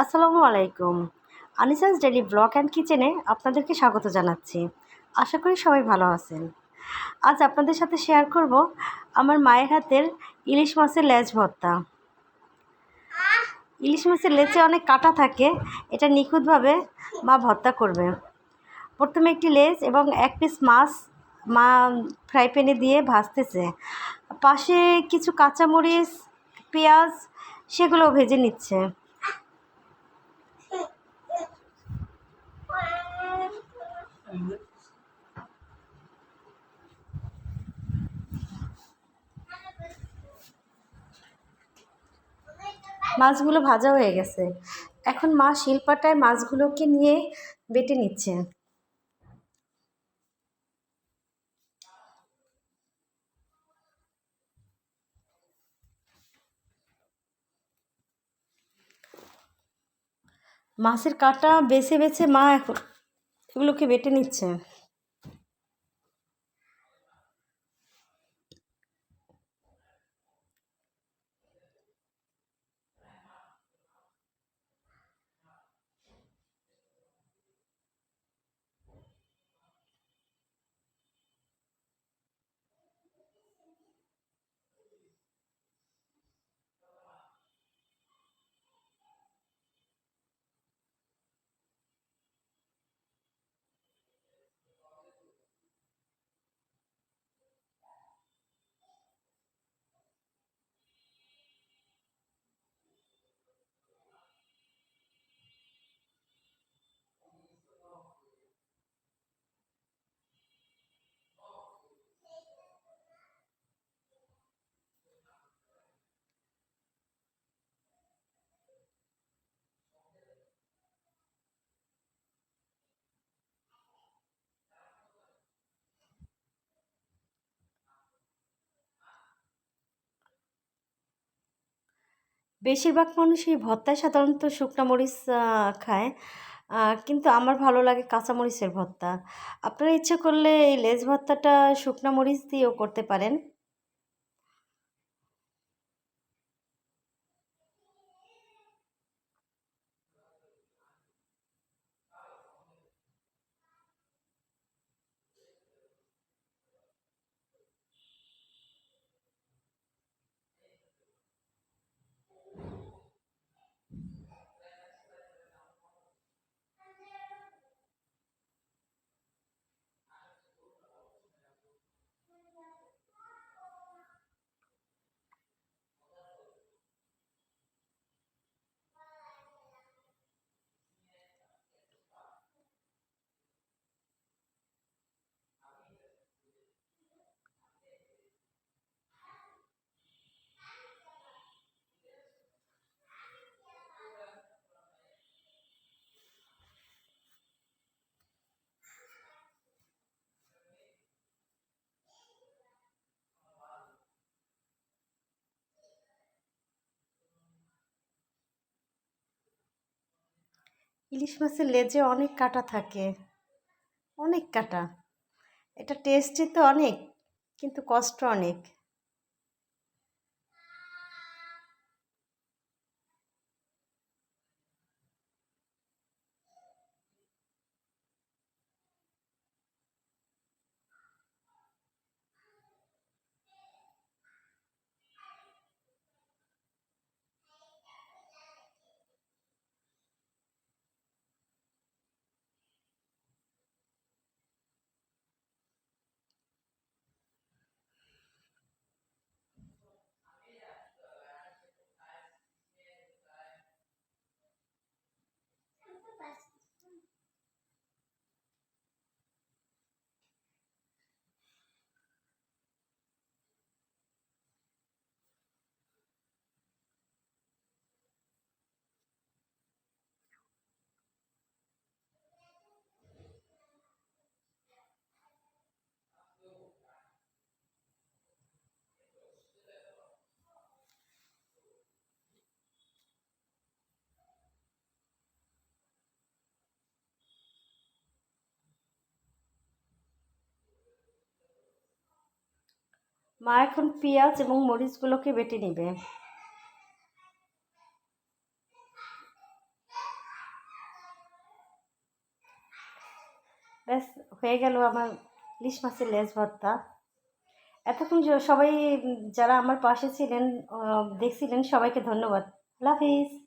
আসসালামু আলাইকুম। আনিসাস daily blog and কিচেনে আপনাদেরকে স্বাগত জানাচ্ছি। আশা করি সবাই ভালো আছেন। আজ আপনাদের সাথে শেয়ার করব আমার মায়ের হাতের ইলিশ মাছের লেজ ভর্তা। ইলিশ মাছের লেজে অনেক কাটা থাকে, এটা নিখুঁতভাবে মা ভর্তা করবে। প্রথমে একটি লেজ এবং এক পিস মাছ মা ফ্রাই প্যানে দিয়ে ভাজতেছে। পাশে কিছু কাঁচামরিচ, পেঁয়াজ, সেগুলো ভেজে নিচ্ছে। মাছগুলো ভাজা হয়ে গেছে। এখন মা শিলপাটায় মাছগুলোকে নিয়ে বেটে নিচ্ছে। মাছের কাটা বেছে বেছে মা এখন এগুলোকে বেটে নিচ্ছে। বেশিরভাগ মানুষই ভর্তায় সাধারণত শুকনো মরিচ খায়। কিন্তু আমার ভালো লাগে কাঁচামরিচের ভর্তা আপনারা ইচ্ছে করলে এই লেজ ভর্তাটা শুকনো মরিচ দিয়েও করতে পারেন। ইলিশ মাছের লেজে অনেক কাটা থাকে। অনেক কাটা। এটা টেস্টি তো অনেক, কিন্তু কষ্ট অনেক। মা এখন পেঁয়াজ এবং মরিচগুলোকে বেটে নেবে। ব্যাস, হয়ে গেল আমার ইলিশ মাছের লেজ ভর্তা। এতক্ষণ সবাই, যারা আমার পাশে ছিলেন দেখছিলেন, সবাইকে ধন্যবাদ। আল্লাহ হাফিজ।